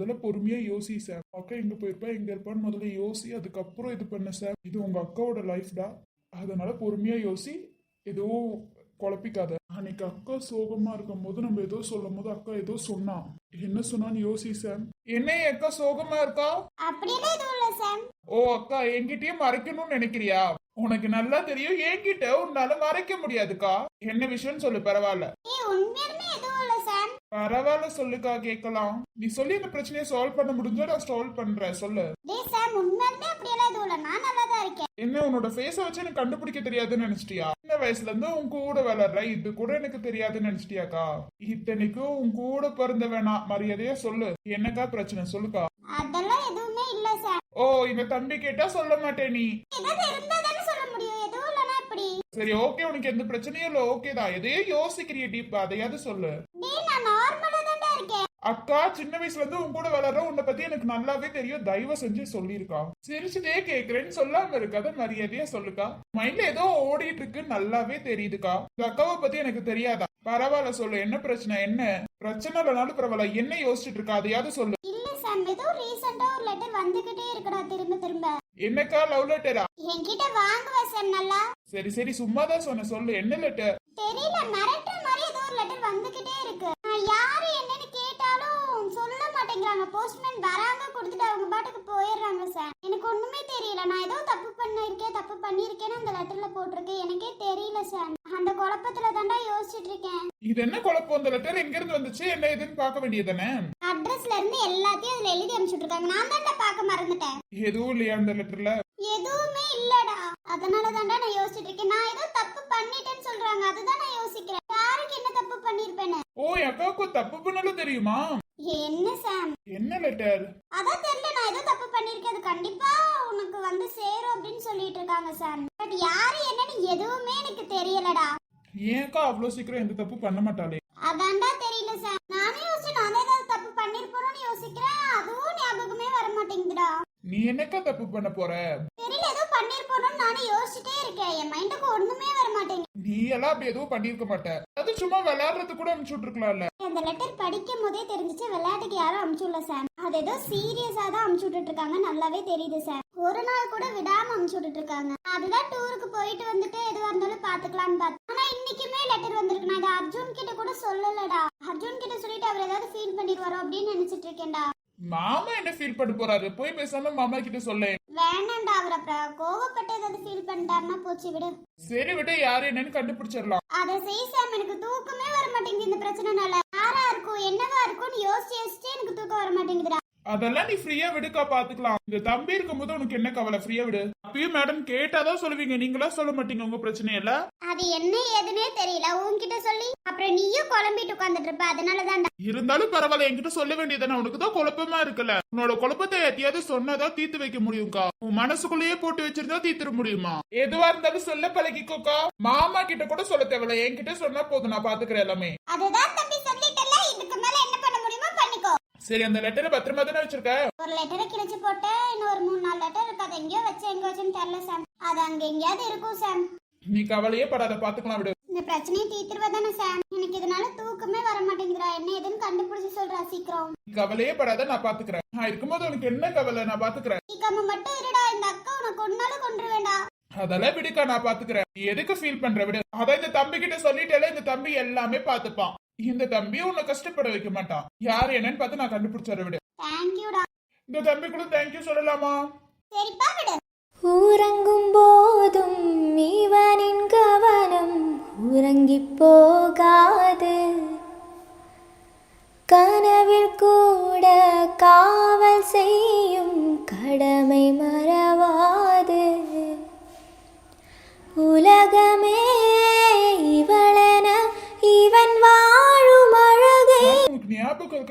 முதல்ல பொறுமையா யோசி சார். அக்கா எங்க போயிருப்பா எங்க இருப்பான்னு முதல்ல யோசி அதுக்கப்புறம் இது பண்ண சார். இது உங்க அக்காவோட லைஃப்டா அதனால பொறுமையா யோசி ஏதோ குழப்பிக்காத. அன்னைக்கு அக்கா சோகமா இருக்கும் போது நம்ம ஏதோ சொல்லும் போது அக்கா ஏதோ சொன்னா. என்ன சொன்னான்னு யோசி சார். என்ன அக்கா சோகமா இருக்கா? எதுவும் ஓ அக்கா என்கிட்டயே மறைக்கணும்னு நினைக்கிறியா? உனக்கு நல்லா தெரியும் என்கிட்ட உன்னால மறைக்க முடியாதுக்கா. என்ன விஷயம்னு சொல்லு பரவாயில்ல ஏய் உண்மையாலுமே எதுவும் இல்ல சாம் பரவாயில்ல சொல்லுக்கா கேட்கலாம். நீ சொல்லி இந்த பிரச்சனையை சால்வ் பண்ண முடிஞ்சா நான் சால்வ் பண்றேன் சொல்லு. டேய் சாம் உண்மையாலுமே அப்படியெல்லாம் எதுவும் இல்ல. நான் நல்லா தான் இருக்கேன். என்ன உன்னோட ஃபேஸ வச்சு எனக்கு கண்டுபிடிக்க தெரியாதுன்னு நினைச்சிட்டியா? சின்ன வயசுல இருந்து உன் கூட வளர்ற இது கூட எனக்கு தெரியாதுன்னு நினைச்சிட்டியாக்கா? இத்தனைக்கும் உன் கூட பிறந்த வேணாம் மரியாதையா சொல்லு. என்னக்கா பிரச்சனை? சொல்லுக்கா. அதெல்லாம் எதுவுமே இல்ல சாம் ஓ இந்த தம்பி கேட்டா சொல்ல மாட்டே நீ. எப்படி? சரி ஓகே உனக்கு எந்த பிரச்சனையும் இல்ல. ஓகே தான். எதையோ யோசிக்கிறிய டீப் அதையாவது சொல்லு. டேய் நான் நார்மலா அக்கா சின்ன வயசுல இருந்து உன் கூட வளர்ற உன்னை பத்தி எனக்கு நல்லாவே தெரியும். தயவு செஞ்சு சொல்லிருக்கா. சிரிச்சுட்டே கேக்குறேன்னு சொல்லாம இருக்காத மரியாதையா சொல்லுக்கா. மைண்ட்ல ஏதோ ஓடிட்டு இருக்கு நல்லாவே தெரியுதுக்கா. இந்த அக்காவை பத்தி எனக்கு தெரியாதா? பரவாயில்ல சொல்லு என்ன பிரச்சனை என்ன? பிரச்சனை இல்லைனாலும் பரவாயில்ல என்ன யோசிச்சுட்டு இருக்கா அதையாவது சொல்லு. இல்ல சாம் ஏதோ ரீசெண்டா ஒரு லெட்டர் வந்துகிட்டே இருக்குடா திரும்ப திரும்ப. என்னக்கா லவ் லெட்டரா என்கிட்ட வாங்குவ நல்லா. சரி சரி சும்மாதான் சொன்ன சொல்லு என்ன லெட்டர் தெரியல மிரட்டுற மாதிரி ஏதோ ஒரு லெட்டர் வந்துகிட்டே இருக்கு. யாரு என்னன்னு கேட்டாலும் சொல்ல மாட்டேங்கிறாங்க. போஸ்ட்மேன் வராங்க கொடுத்துட்டு அவங்க பாட்டுக்கு போயிடுறாங்க சார் எனக்கு ஒண்ணுமே தெரியல. நான் ஏதோ தப்பு பண்ணிருக்கேன் தப்பு பண்ணிருக்கேன்னு அந்த லெட்டர்ல போட்டிருக்கேன் எனக்கே தெரியல சார் அந்த குழப்பத்துல தாண்டா யோசிச்சுட்டு இருக்கேன் இது என்ன குழப்பம்? இந்த லெட்டர் எங்க இருந்து வந்துச்சு? என்ன ஏதுன்னு பார்க்க வேண்டியதானே அட்ரஸ்ல இருந்து எல்லாத்தையும் அதுல எழுதி அனுப்பிச்சுட்டு இருக்காங்க நான் தாண்டா பார்க்க மறந்துட்டேன். எதுவும் இல்லையா இந்த லெட்டர்ல எதுவுமே இல்லடா. அதனால தாண்டா நான் யோசிச்சுட்டு இருக்கேன் நான் ஏதோ தப்பு பண்ணிட்டேன்னு சொல்றாங்க. அதுதான் நான் யோசிக்கிறேன். யாருக்கு என்ன தப்பு பண்ணிருப்பேன்னு? ஓ என் அக்காவுக்கு தப்பு பண்ணாலும் தெரியுமா? என்ன சாம்? என்ன லெட்டர் அதான் தெரியல நான் ஏதோ தப்பு பண்ணிருக்கேன் அது கண்டிப்பா உனக்கு வந்து சேரும் அப்படின்னு சொல்லிட்டு இருக்காங்க சார் பட் யாரு என்னன்னு எதுவுமே எனக்கு தெரியலடா. ஏன்க்கா அவ்வளவு சீக்கிரம் எந்த தப்பு பண்ண மாட்டாளே? அதான்டா தெரியல சார் நானே யோசிச்சு நான் ஏதாவது தப்பு பண்ணிருப்போம்னு யோசிக்கிறேன். அதுவும் ஞாபகமே வர மாட்டேங்குதுடா. நீ என்னக்கா தப்பு பண்ண போற? தெரியல ஏதோ பண்ணிருப்போம்னு நானே யோசிச்சுட்டே இருக்கேன். என் மைண்டுக்கு ஒண்ணுமே வர மாட்டேங்குது நீ எல்லாம் அப்படி எதுவும் பண்ணிருக்க மாட்ட. அது சும்மா விளையாடுறது கூட அனுப்பிச்சு விட்டுருக்கலாம்ல. அந்த லெட்டர் படிக்கும் போதே தெரிஞ்சுச்சு விளையாட்டுக்கு யாரும் அமுச்சுடல சார் அது ஏதோ சீரியஸா தான் அமுச்சு விட்டுட்டு இருக்காங்க நல்லாவே தெரியுது சார் ஒரு நாள் கூட விடாம அமுச்சு விட்டுட்டு இருக்காங்க அதுதான் டூருக்கு போயிட்டு வந்துட்டு எதுவா இருந்தாலும் பாத்துக்கலாம்னு பார்த்தேன் ஆனா இன்னைக்குமே லெட்டர் வந்திருக்கு நான் இதை அர்ஜுன் கிட்ட கூட சொல்லலடா. அர்ஜுன் கிட்ட சொல்லிட்டு அவர் ஏதாவது ஃபீல் பண்ணிடுவாரோ அப்படின்னு நினைச்சிட்டு இருக்கேன்டா. மாமா என்ன ஃபீல் பண்ண போறாரு? போய் பேசாம மாமா கிட்ட சொல்ல வேணாம்டா அவர் அப்புறம் கோவப்பட்டு ஏதாவது ஃபீல் பண்ணிட்டாருன்னா போச்சு விடு. சரி விட்டு யாரு என்னன்னு கண்டுபிடிச்சிடலாம். அதை செய் சாம் எனக்கு தூக்கமே வர மாட்டேங்குது இந்த பிரச்சனைனால. யாரா இருக்கும் என்னவா இருக்கும்னு யோசிச்சு யோசிச்சு எனக்கு தூக்கம் வர மாட்டேங்குதுடா அதெல்லாம் நீ ஃப்ரீயா விடுக்கா பாத்துக்கலாம். இந்த தம்பி இருக்கும்போது உனக்கு என்ன கவலை? ஃப்ரீயா விடு. அப்பயும் மேடம் கேட்டாதான் சொல்லுவீங்க. நீங்களா சொல்ல மாட்டீங்க உங்க பிரச்சனையில அது என்ன ஏதுனே தெரியல. உன்கிட்ட சொல்லி அப்புறம் நீயும் குழம்பிட்டு உட்காந்துட்டு இருப்ப. அதனால தான்டா இருந்தாலும் பரவாயில்ல என்கிட்ட சொல்ல வேண்டியதானே உனக்கு தான் குழப்பமா இருக்குல்ல. உன்னோட குழப்பத்தை எத்தையாவது சொன்னாதான் தீர்த்து வைக்க முடியும்க்கா. உன் மனசுக்குள்ளேயே போட்டு வச்சிருந்தா தீர்த்துட முடியுமா? எதுவா இருந்தாலும் சொல்ல பழகிக்கோக்கா. மாமா கிட்ட கூட சொல்ல தேவையில்ல. என்கிட்ட சொன்னா போதும். நான் பாத்துக்கிறேன் எல்லாமே. அதுதான் தம்பி சொல்லிட்டல இதுக்கு மேல என்ன பண்ண முடியுமோ பண்ணிக்கோ. சரி அந்த லெட்டரை பத்திரமா தானே வச்சிருக்க? ஒரு லெட்டரை கிழிச்சு போட்டு இன்னும் ஒரு மூணு நாலு லெட்டர் இருக்கு. அது எங்கேயோ வச்சு எங்க வச்சுன்னு தெரியல சாம். அது அங்க எங்கேயாவது இருக்கும் சாம். நீ கவலையே படாத பாத்துக்கலாம் விடு. இந்த பிரச்சனையை தீர்த்துருவ தானே சாம். எனக்கு இதனால தூக்கமே வர மாட்டேங்குதுடா. என்ன ஏதுன்னு கண்டுபிடிச்சு சொல்றா சீக்கிரம். நீ கவலையே படாத நான் பாத்துக்கிறேன். நான் இருக்கும்போது உனக்கு என்ன கவலை? நான் பாத்துக்கிறேன். சீக்கிரமா மட்டும் இருடா. இந்த அக்கா உனக்கு ஒன்னாலும் கொண்டு வேண்டாம் அதெல்லாம் விடுக்கா நான் பாத்துக்கிறேன். நீ எதுக்கு ஃபீல் பண்ற? விடு. அதான் இந்த தம்பி கிட்ட சொல்லிட்டேல இந்த தம்பி எல்லாமே பாத்துப்பான். இந்த தம்பியும் உன்னை கஷ்டப்பட வைக்க மாட்டான். யார் என்னன்னு பார்த்து நான் கண்டுபிடிச்சற விடு. தேங்க்யூடா இந்த தம்பி கூட தேங்க்யூ சொல்லலாமா? சரிப்பா விடு. உறங்கும் போதும் இவனின் கவனம் உறங்கிப் போகாது. கனவில் கூட காவல் செய்யும்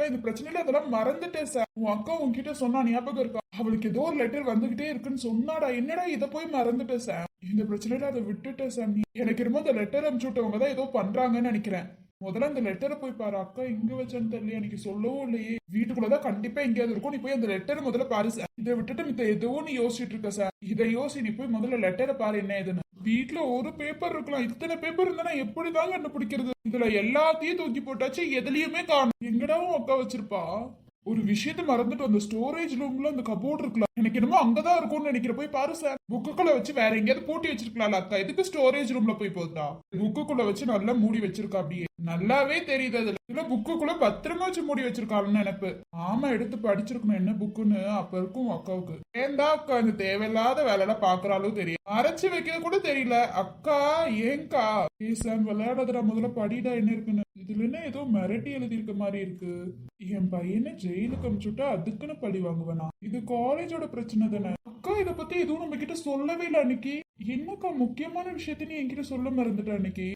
இந்த பிரச்சனையில அதெல்லாம் மறந்துட்டேன் சார் உன் அக்கா உன்கிட்ட சொன்னா ஞாபகம் இருக்கா? அவளுக்கு ஏதோ ஒரு லெட்டர் வந்துகிட்டே இருக்குன்னு சொன்னாடா. என்னடா இதை போய் மறந்துட்டேன் சார் இந்த பிரச்சனையில அதை விட்டுட்டேன் சார் நீ எனக்கு என்னமோ அந்த லெட்டர் அனுப்பிச்சு விட்டவங்க தான் ஏதோ பண்றாங்கன்னு நினைக்கிறேன். முதல்ல அந்த லெட்டரை போய் பாரு. அக்கா எங்க வச்சான்னு தெரியல எனக்கு சொல்லவும் இல்லையே. வீட்டுக்குள்ளதான் கண்டிப்பா எங்கேயாவது இருக்கும். நீ போய் அந்த லெட்டரை முதல்ல பாரு சார் இதை விட்டுட்டு மித்த ஏதோ நீ யோசிச்சுட்டு இருக்க சார் இதை யோசி நீ போய் முதல்ல லெட்டரை பாரு என்ன ஏதுன்னு. வீட்டுல ஒரு பேப்பர் இருக்கலாம். இத்தனை பேப்பர் இருந்தா என்ன கண்டுபிடிக்கிறது? இதுல எல்லாத்தையும் தூக்கி போட்டாச்சு எதுலயுமே காணும். எங்கடா உன் அக்கா வச்சிருப்பா? ஒரு விஷயத்த மறந்துட்டு அந்த ஸ்டோரேஜ் ரூம்ல அந்த கபோர்ட் இருக்கலாம் எனக்கு என்னமோ அங்கதான் இருக்கும்னு நினைக்கிற போய் பாரு சார் புக்குக்குள்ள வச்சு வேற எங்கேயாவது பூட்டி வச்சிருக்கலாம்ல அக்கா எதுக்கு ஸ்டோரேஜ் ரூம்ல போய் போகுதா புக்குக்குள்ள வச்சு நல்லா மூடி வச்சிருக்கா அப்படியே. நல்லாவே தெரியுது அதுல. இதுல புக்குக்குள்ள பத்திரமா வச்சு மூடி வச்சிருக்காங்கன்னு நினைப்பு. ஆமா எடுத்து படிச்சிருக்கணும். என்ன புக்குன்னு அப்ப இருக்கும் அக்காவுக்கு. ஏன்டா அக்கா இந்த தேவையில்லாத வேலையெல்லாம் பாக்குறாலும் தெரியும் அரைச்சு வைக்கிறது கூட தெரியல. அக்கா ஏங்கா? சாம் விளையாடாதடா. முதல்ல படிடா என்ன இருக்குன்னு. இதுலன்னா ஏதோ மிரட்டி எழுதியிருக்க மாதிரி இருக்கு. என் பையனை ஜெயிலுக்கு அமிச்சுட்டா அதுக்குன்னு பழி வாங்குவேனா? இது காலேஜோட பிரச்சனை தானே. அக்கா இதை பத்தி எதுவும் நம்ம கிட்ட சொல்லவே இல்லை அன்னைக்கு. என்னக்கா முக்கியமான விஷயத்த நீ என்கிட்ட சொல்ல மறந்துட்ட அன்னைக்கு?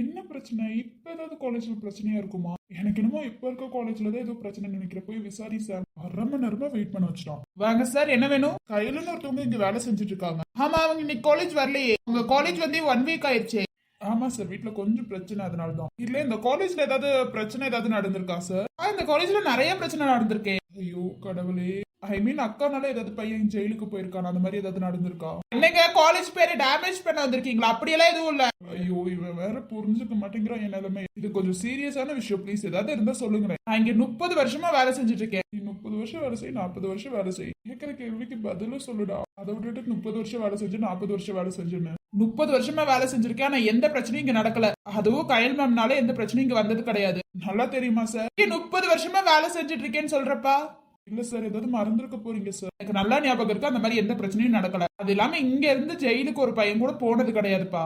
என்ன பிரச்சனை? இப்ப ஏதாவது காலேஜ்ல பிரச்சனையா இருக்குமா? எனக்கு என்னமோ இப்ப இருக்க காலேஜ்ல தான் ஏதோ பிரச்சனை நினைக்கிற போய் விசாரி சார் அரை மணி நேரமா வெயிட் பண்ண வச்சிட்டோம் வாங்க சார் என்ன வேணும்? கையிலன்னு ஒருத்தவங்க இங்க வேலை செஞ்சுட்டு இருக்காங்க. ஆமா அவங்க இன்னைக்கு காலேஜ் வரலையே. உங்க காலேஜ் வந்து ஒன் வீக் ஆயிடுச்சு. ஆமா சார் வீட்டுல கொஞ்சம் பிரச்சனை அதனால தான் இல்ல இந்த காலேஜ்ல ஏதாவது பிரச்சனை ஏதாவது நடந்திருக்கா சார் இந்த காலேஜ்ல நிறைய பிரச்சனை நடந்திருக்கேன் ஐயோ கடவுளே. ஐ மீன் அக்கானால ஏதாவது பையன் ஜெயிலுக்கு போயிருக்கான்? அந்த மாதிரி ஏதாவது நடந்திருக்கா? என்னங்க காலேஜ் பேரை டேமேஜ் பண்ண வந்திருக்கீங்களா? அப்படியெல்லாம் எதுவும் இல்ல. ஐயோ இவன் வேற புரிஞ்சுக்க மாட்டேங்கிறான் என் நிலைமை. இது கொஞ்சம் சீரியஸான விஷயம். ப்ளீஸ் ஏதாவது இருந்தா சொல்லுங்க நான் இங்க முப்பது வருஷமா வேலை செஞ்சுட்டு இருக்கேன் நீ முப்பது வருஷம் வேலை செய் நாற்பது வருஷம் வேலை செய். கேட்கிற கேள்விக்கு பதிலும் சொல்லுடா. அதை விட்டுட்டு முப்பது வருஷம் வேலை செஞ்சு நாற்பது வருஷம் வேலை செஞ்சுன்னு. முப்பது வருஷமா வேலை செஞ்சிருக்கேன் ஆனா எந்த பிரச்சனையும் இங்க நடக்கல. அதுவும் கயல் மேம்னால எந்த பிரச்சனையும் இங்க வந்தது கிடையாது. நல்லா தெரியுமா சார் முப்பது வருஷமா வேலை செஞ்சுட்டு இருக்கேன்னு சொல்றப்பா. இல்ல சார் ஏதாவது மறந்துருக்க போறீங்க சார் எனக்கு நல்லா ஞாபகம் இருக்கு அந்த மாதிரி எந்த பிரச்சனையும் நடக்கல. அது இல்லாம இங்க இருந்து ஜெயிலுக்கு ஒரு பையன் கூட போனது கிடையாதுப்பா.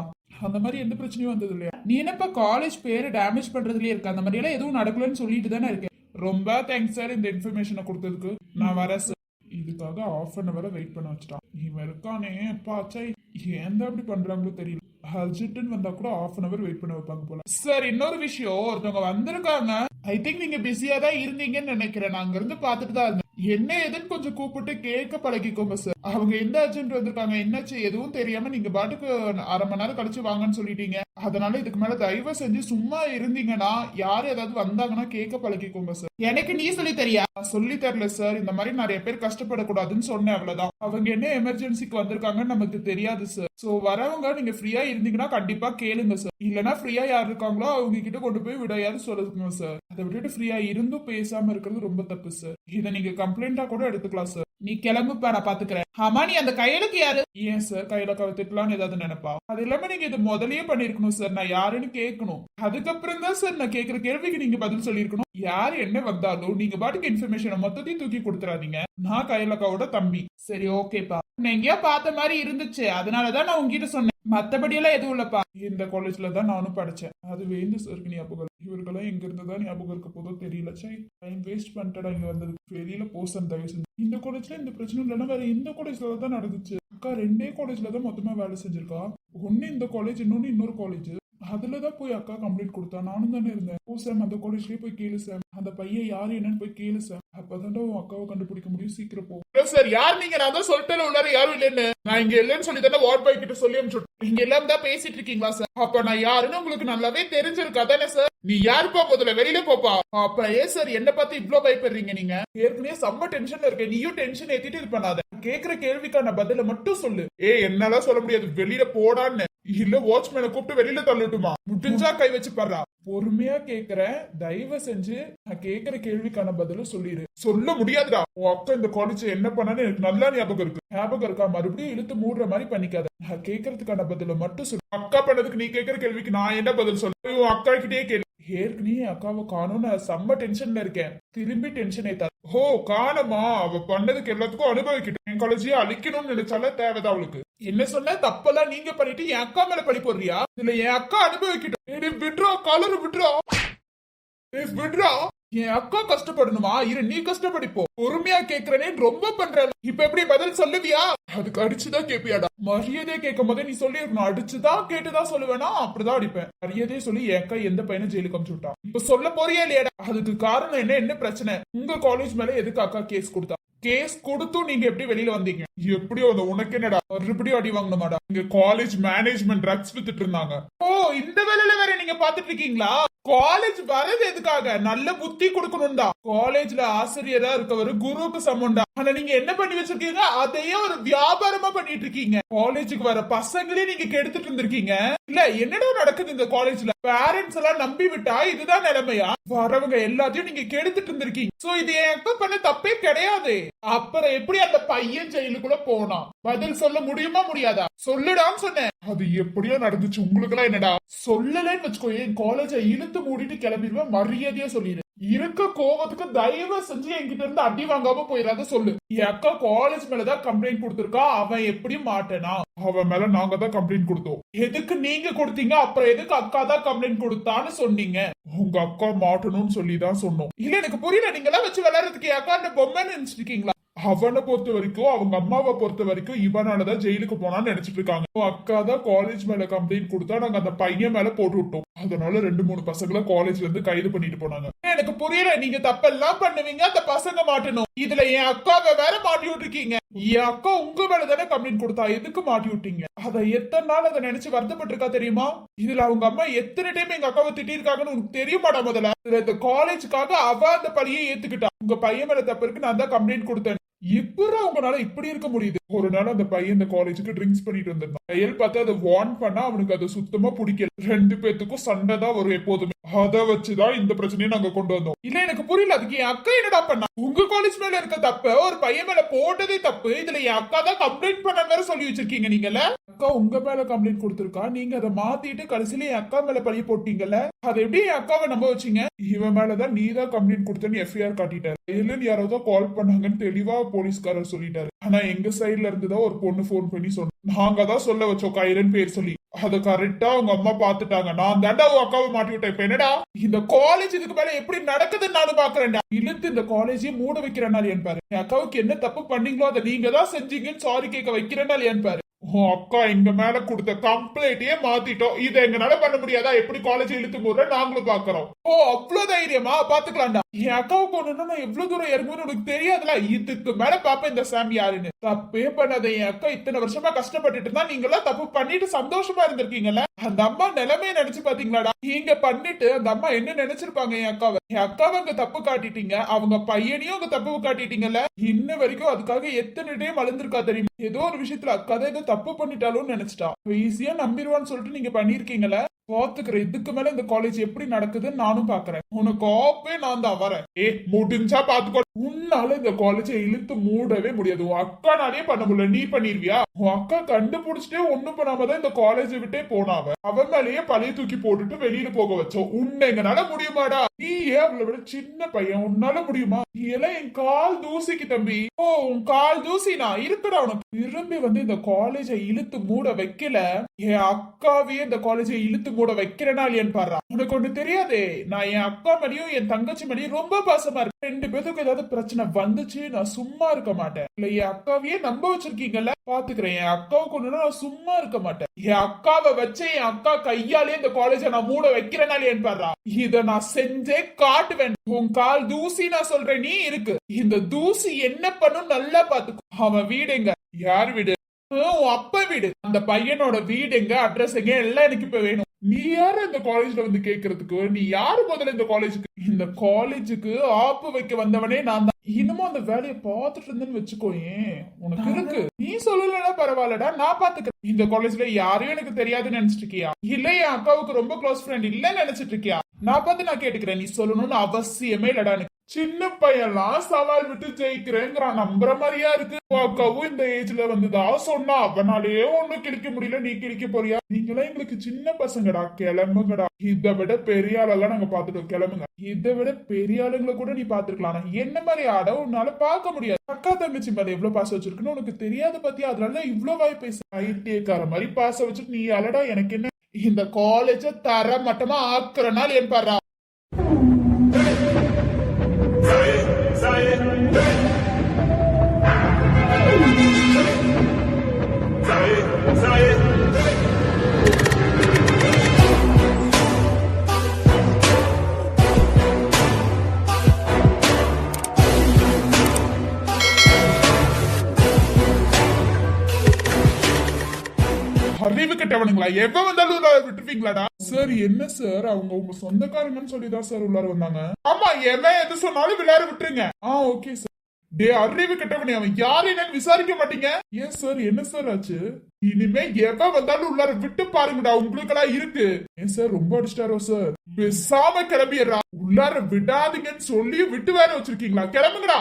அந்த மாதிரி எந்த பிரச்சனையும் வந்தது இல்லையா? நீ என்னப்பா காலேஜ் பேரு டேமேஜ் பண்றதுலயே இருக்கு அந்த மாதிரி எல்லாம் எதுவும் நடக்கலன்னு சொல்லிட்டு தானே இருக்கேன் ரொம்ப தேங்க்ஸ் சார் இந்த இன்ஃபர்மேஷனை கொடுத்ததுக்கு. நான் வரேன் சார் இதுக்காக ஆஃப் அன் அவரை வெயிட் பண்ண வச்சுட்டான். இவன் இருக்கானே பாச்சை. ஏன் தான் அப்படி பண்றாங்களோ தெரியல. அர்ஜென்ட்னு வந்தா கூட ஆஃப் அன் அவர் வெயிட் பண்ண வைப்பாங்க போல. சார் இன்னொரு விஷயம். ஒருத்தவங்க வந்திருக்காங்க. ஐ திங்க் நீங்க பிஸியா தான் இருந்தீங்கன்னு நினைக்கிறேன். நான் அங்க இருந்து பாத்துட்டு தான் இருந்தேன். என்ன ஏதுன்னு கொஞ்சம் கூப்பிட்டு கேட்க பழகிக்கோங்க சார் அவங்க எந்த அர்ஜென்ட் வந்திருக்காங்க என்னாச்சு எதுவும் தெரியாம நீங்க பாட்டுக்கு அரை மணி நேரம் கழிச்சு வாங்கன்னு சொல்லிட்டீங்க. அதனால இதுக்கு மேல தயவு செஞ்சு சும்மா இருந்தீங்கன்னா யார் ஏதாவது வந்தாங்கன்னா கேட்க பழகிக்கோங்க சார் எனக்கு நீ சொல்லி தெரியா? சொல்லி தரல சார் இந்த மாதிரி நிறைய பேர் கஷ்டப்படக்கூடாதுன்னு சொன்னேன் அவ்வளவுதான். அவங்க என்ன எமர்ஜென்சிக்கு வந்திருக்காங்கன்னு நமக்கு தெரியாது சார் சோ வரவங்க நீங்க ஃப்ரீயா இருந்தீங்கன்னா கண்டிப்பா கேளுங்க சார் இல்லனா ஃப்ரீயா யார் இருக்காங்களோ அவங்க கிட்ட கொண்டு போய் விடையாது சொல்லுங்க சார் அதை விட்டுட்டு ஃப்ரீயா இருந்தும் பேசாம இருக்கிறது ரொம்ப தப்பு சார் இதை நீங்க கம்ப்ளைண்டா கூட எடுத்துக்கலாம் சார் நீ கிளம்புப்பா நான் பாத்துக்கிறேன். ஆமா நீ அந்த கையலுக்கு யாரு? ஏன் சார் கையில திட்டலாம்னு ஏதாவது நினைப்பா? அது இல்லாம நீங்க இது முதல்லயே பண்ணிருக்கணும் சார் நான் யாருன்னு கேட்கணும். அதுக்கப்புறம் தான் சார் நான் கேக்குற கேள்விக்கு நீங்க பதில் சொல்லிருக்கணும் யார் என்ன வந்தாலும் நீங்க பாட்டுக்கு இன்ஃபர்மேஷனை மொத்தத்தையும் தூக்கி கொடுத்துறாதீங்க. நான் கைலக்காவோட தம்பி. சரி ஓகேப்பா. நான் எங்கேயோ பார்த்த மாதிரி இருந்துச்சு. அதனாலதான் நான் உங்ககிட்ட சொன்னேன். மத்தபடி எல்லாம் எதுவும் இல்லப்பா. இந்த காலேஜ்ல தான் நானும் படிச்சேன். அது வேந்து சருக்கு ஞாபகம் இல்ல. எங்க இருந்து தான் ஞாபகம் இருக்க போதோ தெரியல. சரி டைம் வேஸ்ட் பண்ணிட்டடா இங்க வந்தது வெளியில போசன் தயவு செஞ்சு. இந்த காலேஜ்ல இந்த பிரச்சனை இல்லைன்னா வேற எந்த காலேஜ்ல தான் நடந்துச்சு? அக்கா ரெண்டே காலேஜ்ல தான் மொத்தமா வேலை செஞ்சிருக்கா. ஒன்னு இந்த காலேஜ் இன்னொன்னு இன்னொரு காலேஜ் அதுல தான் போய் அக்கா கம்ப்ளீட் கொடுத்தா. நானும் தானே இருந்தேன். ஓ சாம் அந்த காலேஜ்லயே போய் கேளு சாம் அந்த பையன் யாரு என்னன்னு போய் கேளு சாம் அப்பதான்டா உன் அக்காவை கண்டுபிடிக்க முடியும். சீக்கிரம் போ. சார் யார் நீங்க? நான் தான் சொல்லிட்டேன் உள்ளார யாரும் இல்லைன்னு. நான் இங்க இல்லைன்னு சொல்லி தானே வார்ட் பாய் கிட்ட சொல்லி அனுப்பிச்சு இங்க எல்லாம் தான் பேசிட்டு இருக்கீங்களா சார் அப்ப நான் யாருன்னு உங்களுக்கு நல்லாவே தெரிஞ்சிருக்கா தானே சார் நீ யாருப்பா முதல்ல வெளியில போப்பா. அப்ப ஏன் சார் என்ன பார்த்து இவ்ளோ பயப்படுறீங்க நீங்க? ஏற்கனவே செம்ம டென்ஷன்ல இருக்க நீயும் டென்ஷன் ஏத்திட்டு இது பண்ணாத. கேக்குற கேள்விக்கான பதில மட்டும் சொல்லு. ஏ என்னால சொல்ல முடியாது. வெளியில போடான்னு. இல்ல வாட்ச்மேனை கூப்பிட்டு வெளியில தள்ளட்டுமா? முடிஞ்சா கை வச்சு பாடுறா. பொறுமையா கேக்குறேன் தயவு செஞ்சு நான் கேக்குற கேள்விக்கான பதில சொல்லிடு சொல்ல முடியாதுடா. உன் அக்கா இந்த காலேஜ் என்ன பண்ணான்னு எனக்கு நல்லா ஞாபகம் இருக்கு. ஞாபகம் இருக்கா? மறுபடியும் இழுத்து மூடுற மாதிரி பண்ணிக்காத. நான் கேக்குறதுக்கான பதில மட்டும் சொல்லு. அக்கா பண்ணதுக்கு நீ கேக்குற கேள்விக்கு நான் என்ன பதில் சொல்ல? உன் அக்கா கிட்டே கேள்வி ஏற்கனவே அக்காவை காணும் நான் செம்ம டென்ஷன்ல இருக்கேன். திரும்பி டென்ஷன் ஏத்தா ஓ காணமா அவ பண்ணதுக்கு எல்லாத்துக்கும் அனுபவிக்கிட்டேன் என் காலேஜையே அழிக்கணும்னு நினைச்சால தேவைதான் அவளுக்கு. என்ன சொன்ன? தப்பெல்லாம் நீங்க பண்ணிட்டு என் அக்கா மேல பழி போடுறியா? இதுல என் அக்கா அனுபவிக்கிட்டோம். ஏய், நீ விட்றா கலர் விட்ரா ஏய், என் அக்கா கஷ்டப்படணுமா? இரு நீ கஷ்டப்படிப்போ பொறுமையா கேக்குறனே ரொம்ப பண்ற இப்ப எப்படி பதில் சொல்லுவியா? அதுக்கு அடிச்சுதான் கேப்பியாடா. மரியாதையா கேட்கும் போதே நீ சொல்லிருக்கணும் அடிச்சுதான் கேட்டுதான் சொல்லுவேனா? அப்படிதான் அடிப்பேன். மரியாதையை சொல்லி என் அக்கா எந்த பையனும் ஜெயிலுக்கு அனுப்பிச்சு விட்டா இப்ப சொல்ல போறியா இல்லையாடா? அதுக்கு காரணம் என்ன? என்ன பிரச்சனை? உங்க காலேஜ் மேல எதுக்கு அக்கா கேஸ் கொடுத்தா? கேஸ் கொடுத்தும் நீங்க எப்படி வெளியில வந்தீங்க? எப்படியோ அந்த உனக்கு என்னடா? மறுபடியும் அடி வாங்கணுமாடா? இங்க காலேஜ் மேனேஜ்மெண்ட் ட்ரக்ஸ் வித்துட்டு இருந்தாங்க. ஓ இந்த வேலையில வேற நீங்க பாத்துட்டு இருக்கீங்களா? காலேஜ் வரது எதுக்காக? நல்ல புத்தி கொடுக்கணும்டா. காலேஜ்ல ஆசிரியரா இருக்கவர் குருவுக்கு சமம்டா. ஆனா நீங்க என்ன பண்ணி வச்சிருக்கீங்க? அதையே ஒரு வியாபாரமா பண்ணிட்டு இருக்கீங்க. காலேஜுக்கு வர பசங்களே நீங்க கெடுத்துட்டு இருந்திருக்கீங்க. இல்ல என்னடா நடக்குது இந்த காலேஜ்ல பேரண்ட்ஸ் எல்லாம் நம்பி விட்டா இதுதான் நிலைமையா? வரவங்க எல்லாத்தையும் நீங்க கெடுத்துட்டு இருந்திருக்கீங்க. சோ இது என் பண்ண தப்பே கிடையாது. அப்புறம் எப்படி அந்த பையன் ஜெயிலுக்குள்ள போனான்? பதில் சொல்ல முடியுமா முடியாதா? சொல்லுடான்னு சொன்னேன். அது எப்படியோ நடந்துச்சு. உங்களுக்கு எல்லாம் என்னடா? சொல்லலன்னு வச்சுக்கோ என் காலேஜ இழுத்து மூடிட்டு கிளம்பிடுவேன் மரியாதையா சொல்லிடு. இருக்க கோவத்துக்கு தயவு செஞ்சு என்கிட்ட இருந்து அடி வாங்காம போயிடாத சொல்லு. என் அக்கா காலேஜ் மேலதான் கம்ப்ளைண்ட் கொடுத்துருக்கா அவன் எப்படி மாட்டேனா? அவன் மேல நாங்க தான் கம்ப்ளைண்ட் கொடுத்தோம். எதுக்கு நீங்க கொடுத்தீங்க? அப்புறம் எதுக்கு அக்கா தான் கம்ப்ளைண்ட் கொடுத்தான்னு சொன்னீங்க? உங்க அக்கா மாட்டணும்னு சொல்லி தான் சொன்னோம். இல்ல எனக்கு புரியல. நீங்க எல்லாம் வச்சு விளையாடுறதுக்கு என் அக்கா பொம்மைன்னு நினைச்சிருக்கீங்களா? அவனை பொறுத்த வரைக்கும் அவங்க அம்மாவை பொறுத்த வரைக்கும் இவனாலதான் ஜெயிலுக்கு போனான்னு நினைச்சிட்டு இருக்காங்க. அக்கா தான் காலேஜ் மேல கம்ப்ளைண்ட் கொடுத்தா நாங்க அந்த பையன் மேல போட்டு விட்டோம். அதனால ரெண்டு மூணு பசங்களை காலேஜ்ல இருந்து கைது பண்ணிட்டு போனாங்க. எனக்கு புரியல நீங்க தப்பெல்லாம் பண்ணுவீங்க அந்த பசங்க மாட்டணும். இதுல என் அக்காவை வேற மாட்டி விட்டுருக்கீங்க. என் அக்கா உங்க மேல தானே கம்ப்ளைண்ட் கொடுத்தா எதுக்கு மாட்டி விட்டீங்க? அதை எத்தனை நாள் அதை நினைச்சு வருத்தப்பட்டிருக்கா தெரியுமா? இதுல அவங்க அம்மா எத்தனை டைம் எங்க அக்காவை திட்டிருக்காங்கன்னு உனக்கு தெரியுமாடா முதல்ல? இந்த காலேஜுக்காக அவ அந்த பழியை ஏத்துக்கிட்டா. உங்க பையன் மேல தப்பு இருக்கு நான் தான் கம்ப்ளைண்ட் கொடுத்தேன். எப்படி அவங்களால இப்படி இருக்க முடியுது. ஒரு நாள் அந்த பையன் இந்த காலேஜுக்கு ட்ரிங்க்ஸ் பண்ணிட்டு வந்திருந்தான். கையல் பார்த்து அதை வார்ன் பண்ணா அவனுக்கு அது சுத்தமா பிடிக்கல. ரெண்டு பேத்துக்கும் சண்டை தான் வரும் எப்போதுமே. அதை வச்சுதான் இந்த பிரச்சனையை நாங்க கொண்டு வந்தோம். இல்ல எனக்கு புரியல. அதுக்கு என் அக்கா என்னடா பண்ணா? உங்க காலேஜ் மேல இருக்க தப்பு ஒரு பையன் மேல போட்டதே தப்பு. இதுல என் அக்கா தான் கம்ப்ளைண்ட் பண்ண வேற சொல்லி வச்சிருக்கீங்க நீங்கள அக்கா உங்க மேல கம்ப்ளைண்ட் கொடுத்துருக்கா? நீங்க அதை மாத்திட்டு கடைசியில என் அக்கா மேல பழி போட்டீங்கல்ல? அதை எப்படி என் அக்காவை நம்ப வச்சீங்க? இவன் மேலதான் நீ தான் கம்ப்ளைண்ட் கொடுத்தேன்னு எஃப்ஐஆர் காட்டிட்டாரு. இல்லன்னு யாராவது கால் பண்ணாங்கன்னு தெளிவா போலீஸ்காரர் சொல்லிட்டாரு. ஆனா எங்க சைட்ல இருந்து தான் ஒரு பொண்ணு ஃபோன் பண்ணி சொன்னோம் நாங்க தான் சொல்ல வச்சோம் கைரன் பேர் சொல்லி. அத கரெக்டா அவங்க அம்மா பாத்துட்டாங்க நான் தாண்டா உன் அக்காவை மாட்டி விட்டேன். இப்ப என்னடா? இந்த காலேஜ் இதுக்கு மேல எப்படி நடக்குதுன்னு நானும் பாக்குறேன்டா இழுத்து இந்த காலேஜே மூட வைக்கிறேன்னா என்பாரு பாரு. என் அக்காவுக்கு என்ன தப்பு பண்ணீங்களோ அதை நீங்க தான் செஞ்சீங்கன்னு சாரி கேட்க வைக்கிறேன்னா என்பாரு பாரு. உன் அக்கா எங்க மேல கொடுத்த கம்ப்ளைண்ட்டையே மாத்திட்டோம். இதை எங்கனால பண்ண முடியாதா? எப்படி காலேஜ் இழுத்து போடுற நாங்களும் பாக்குறோம். ஓ அவ்வளவு தைரியமா? பாத்துக்கலாம்டா. என் அக்காவுக்கு ஒண்ணுன்னா நான் எவ்வளவு தூரம் இறங்குன்னு உனக்கு தெரியாதுல? இதுக்கு மேல பாப்பேன் இந்த சாமி யாருன்னு. தப்பே பண்ணாத என் அக்கா இத்தனை வருஷமா கஷ்டப்பட்டுட்டு இருந்தா நீங்க எல்லாம் தப்பு பண்ணிட்டு சந்தோஷமா இருந்திருக்கீங்கல்ல? அந்த அம்மா நிலைமைய நினைச்சு பாத்தீங்களாடா. நீங்க பண்ணிட்டு அந்த அம்மா என்ன நினைச்சிருப்பாங்க என் அக்காவை? என் அக்காவை அங்க தப்பு காட்டிட்டீங்க. அவங்க பையனையும் அங்க தப்பு காட்டிட்டீங்கல்ல? இன்ன வரைக்கும் அதுக்காக எத்தனை டைம் அழுந்திருக்கா தெரியுமா? ஏதோ ஒரு விஷயத்துல அக்கா தான் தப்பு பண்ணிட்டாலும்னு நினைச்சிட்டா. ஈஸியா நம்பிடுவான்னு சொல்லிட்டு நீங்க பண்ணிருக்கீங்கள பாத்துக்கிறேன் இதுக்கு மேல இந்த காலேஜ் எப்படி நடக்குதுன்னு நானும் பாக்குறேன் உனக்கு ஆப்பே நான் தான் வரேன். ஏ முடிஞ்சா பாத்துக்கோ உன்னால இந்த காலேஜை இழுத்து மூடவே முடியாது. உன் அக்கானாலே பண்ண முடியல. நீ பண்ணிருவியா? உன் அக்கா கண்டுபிடிச்சிட்டே ஒண்ணும் பண்ணாம தான் இந்த காலேஜை விட்டே போனாவ அவன் மேலேயே பழைய தூக்கி போட்டுட்டு வெளியில போக வச்சோம். உன்னை எங்கனால முடியுமாடா? நீ ஏன் அவளை விட சின்ன பையன். உன்னால முடியுமா? நீ எல்லாம் என் கால் தூசிக்கு தம்பி. ஓ உன் கால் தூசி நான் இருக்கடா உனக்கு. திரும்பி வந்து இந்த காலேஜை இழுத்து மூட வைக்கல. என் அக்காவே இந்த காலேஜை இழுத்து மூட வைக்கிறேனா இல்லையான்னு பாரு. உனக்கு ஒண்ணு தெரியாதே. நான் என் அக்கா மணியும் என் தங்கச்சி மணியும் ரொம்ப பாசமா இருக்கேன். ரெண்டு பேத்துக்கு ஏதாவது பிரச்சனை வந்துச்சு நான் சும்மா இருக்க மாட்டேன். இல்ல என் அக்காவையே நம்ப வச்சிருக்கீங்கல்ல? பாத்துக்கிறேன். என் அக்காவுக்கு ஒண்ணுனா நான் சும்மா இருக்க மாட்டேன். என் அக்காவை வச்சு என் அக்கா கையாலே இந்த காலேஜை நான் மூட வைக்கிறேனா இல்லையான்னு பாரு. இத நான் செஞ்சு காட்டுவேன். உன் கால் தூசி நான் சொல்றேன் நீ இருக்கு. இந்த தூசி என்ன பண்ணும் நல்லா பாத்துக்கோ அவன் வீடு எங்க? யார் வீடு? உன் அப்பா வீடு. அந்த பையனோட வீடு எங்க? அட்ரஸ் எங்க? எல்லாம் எனக்கு இப்ப வேணும். நீ யாரு இந்த காலேஜ்ல வந்து கேக்குறதுக்கு? நீ யாரு முதல்ல இந்த காலேஜுக்கு இந்த காலேஜுக்கு ஆப்பு வைக்க வந்தவனே நான் தான். இன்னமும் அந்த வேலையை பார்த்துட்டு இருந்தேன்னு வச்சுக்கோயேன். உனக்கு இருக்கு. நீ சொல்லலன்னா பரவாயில்லடா நான் பாத்துக்கிறேன் இந்த காலேஜ்ல யாரையும் எனக்கு தெரியாதுன்னு நினைச்சிட்டு இருக்கியா? இல்ல என் அக்காவுக்கு ரொம்ப க்ளோஸ் ஃப்ரெண்ட் இல்லன்னு நினைச்சிட்டு இருக்கியா? நான் பார்த்து நான் கேட்டுக்கிறேன். நீ சொல்லணும்னு அவசியமே இல்லடா சின்ன பையன்லாம் சவால் விட்டு ஜெயிக்கிறேங்கிறான் நம்புற மாதிரியா இருக்கு. அக்காவும் இந்த ஏஜ்ல வந்துதா சொன்னா அவனாலேயே ஒண்ணும் கிழிக்க முடியல நீ கிழிக்க போறியா? நீங்களாம் எங்களுக்கு சின்ன பசங்கடா கிளம்புங்கடா இதை விட பெரிய ஆளெல்லாம் நாங்க பாத்துட்டோம் கிளம்புங்க இதை விட பெரிய ஆளுங்களை கூட நீ பாத்துருக்கலாம் என்ன மாதிரி ஆட உன்னால பார்க்க முடியாது. அக்கா தங்கச்சி மேல எவ்வளவு பாசம் வச்சிருக்குன்னு உனக்கு தெரியாத பத்தியா அதனால இவ்வளவு வாய் பேச ஐடியக்கார மாதிரி பாச வச்சுட்டு நீ அலடா எனக்கு என்ன? இந்த காலேஜ தர மட்டமா ஆக்குற நாள் ஏன் பாரு அறிவு கெட்டவனுங்களா? எவ்வளவு வந்தாலும் விட்டுருப்பீங்களாடா சார் என்ன சார் அவங்க உங்க சொந்தக்காரங்கன்னு சொல்லிதான் சார் உள்ளார வந்தாங்க. ஆமா என்ன எது சொன்னாலும் விளையாட விட்டுருங்க. ஆ ஓகே சார் டே அறிவு கெட்டவனே அவன் யாரு என்னன்னு விசாரிக்க மாட்டீங்க? ஏன் சார் என்ன சார் ஆச்சு? இனிமே எவ வந்தாலும் உள்ளார விட்டு பாருங்கடா உங்களுக்கெல்லாம் இருக்கு. ஏன் சார் ரொம்ப அடிச்சிட்டாரோ சார் பேசாம கிளம்பிடுறா. உள்ளார விடாதீங்கன்னு சொல்லி விட்டு வேற வச்சிருக்கீங்களா? கிளம்புங்கடா.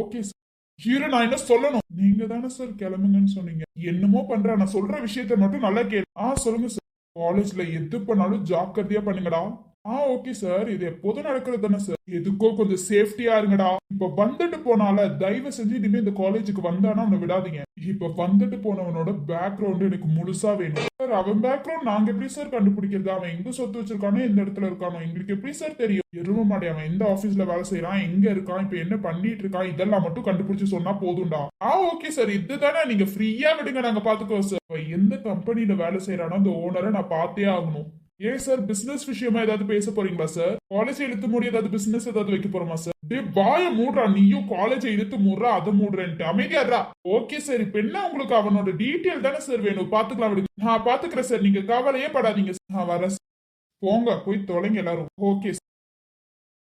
ஓகே சார் ஹீரோ நான் என்ன சொல்லணும்? நீங்க தானே சார் கிளம்புங்கன்னு சொன்னீங்க. என்னமோ பண்றா நான் சொல்ற விஷயத்த மட்டும் நல்லா கேளு. ஆ சொல்லுங்க சார் காலேஜ்ல எது பண்ணாலும் ஜாக்கிரதையா பண்ணுங்கடா. ஆ ஓகே சார். இது எப்போதும் நடக்கிறது தானே சார். எதுக்கோ கொஞ்சம் சேஃப்டியா இருங்கடா. இப்ப வந்துட்டு போனால தயவு செஞ்சு இனிமே இந்த காலேஜுக்கு வந்தானா அவனை விடாதீங்க. இப்ப வந்துட்டு போனவனோட பேக்ரவுண்ட் எனக்கு முழுசா வேணும். சார் அவன் பேக்ரவுண்ட் நாங்க எப்படி சார் கண்டுபிடிக்கிறது? அவன் எங்க சொத்து வச்சிருக்கானோ எந்த இடத்துல இருக்கானோ எங்களுக்கு எப்படி சார் தெரியும்? எரும மாடி அவன் எந்த ஆபீஸ்ல வேலை செய்யறான் எங்க இருக்கான் இப்ப என்ன பண்ணிட்டு இருக்கான் இதெல்லாம் மட்டும் கண்டுபிடிச்சு சொன்னா போதும்டா. ஆ ஓகே சார். இதுதானே. நீங்க ஃப்ரீயா விடுங்க. நாங்க பாத்துக்கோ சார். அவன் எந்த கம்பெனில வேலை செய்யறானோ அந்த ஓனரை நான் பார்த்தே ஆகணும். ஏன் சார் பிசினஸ் விஷயமா ஏதாவது பேச போறீங்களா சார்? காலேஜ் இழுத்து மூடி ஏதாவது பிசினஸ் ஏதாவது வைக்க போறோமா சார்? டே பாய மூடுறா நீயும் காலேஜ் இழுத்து மூடுறா அதை மூடுறேன்ட்டு. அமைதியாடுறா ஓகே சார் இப்ப என்ன உங்களுக்கு அவனோட டீட்டெயில் தானே சார் வேணும்? பாத்துக்கலாம் விடுங்க நான் பாத்துக்கிறேன் சார். நீங்க கவலையே படாதீங்க. நான் வரேன். போங்க போய் தொலைங்க எல்லாரும். ஓகே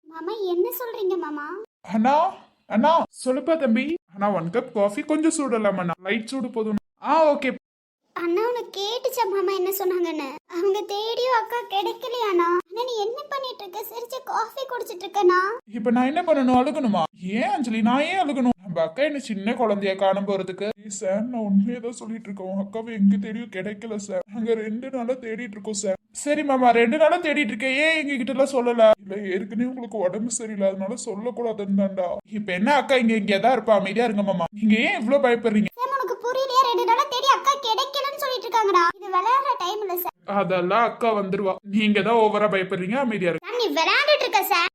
மாமா என்ன சொல்றீங்க மாமா? அண்ணா அண்ணா சொல்லுப்பா தம்பி. அண்ணா ஒன் கப் காஃபி கொஞ்சம் சூடலாம் லைட் சூடு போதும். ஆ ஓகே அண்ணா உன்னை கேட்டுச்சா மாமா என்ன சொன்னாங்கன்னு? அவங்க தேடியும் அக்கா கிடைக்கலையாண்ணா? அண்ணா நீ என்ன பண்ணிட்டு இருக்க? சிரிச்சு காஃபி குடிச்சிட்டு இருக்கனா? இப்ப நான் என்ன பண்ணணும்? அழுகணுமா? ஏன் அஞ்சலி? நான் ஏன் அழுகணும்? நம்ம அக்கா என்ன சின்ன குழந்தைய காணும் போறதுக்கு? சார் நான் உண்மையை தான் சொல்லிட்டு இருக்கோம் அக்காவை எங்க தேடியும் கிடைக்கல சார் நாங்க ரெண்டு நாளா தேடிட்டு இருக்கோம் சார் சரி மாமா ரெண்டு நாளா தேடிட்டு இருக்கேன். ஏன் எங்க கிட்ட எல்லாம் சொல்லல? இல்ல ஏற்கனவே உங்களுக்கு உடம்பு சரியில்லை. அதனால சொல்லக்கூடாதுன்னு இப்ப என்ன அக்கா இங்க இங்க தான் இருப்பா? அமைதியா இருங்க மாமா. நீங்க ஏன் இவ்வளவு பயப்படுறீங்க? உனக்கு புரியலையா? ரெண்டு நாளா தேடி அக்கா கிடைக்கலன்னு சொல்லிட்டு இருக்காங்கடா. இது விளையாடுற டைம் இல்ல சார் அதெல்லாம் அக்கா வந்துருவா. நீங்க தான் ஓவரா பயப்படுறீங்க அமைதியா இருக்கு நீ விளையாண்டுட்டு இருக்க சார்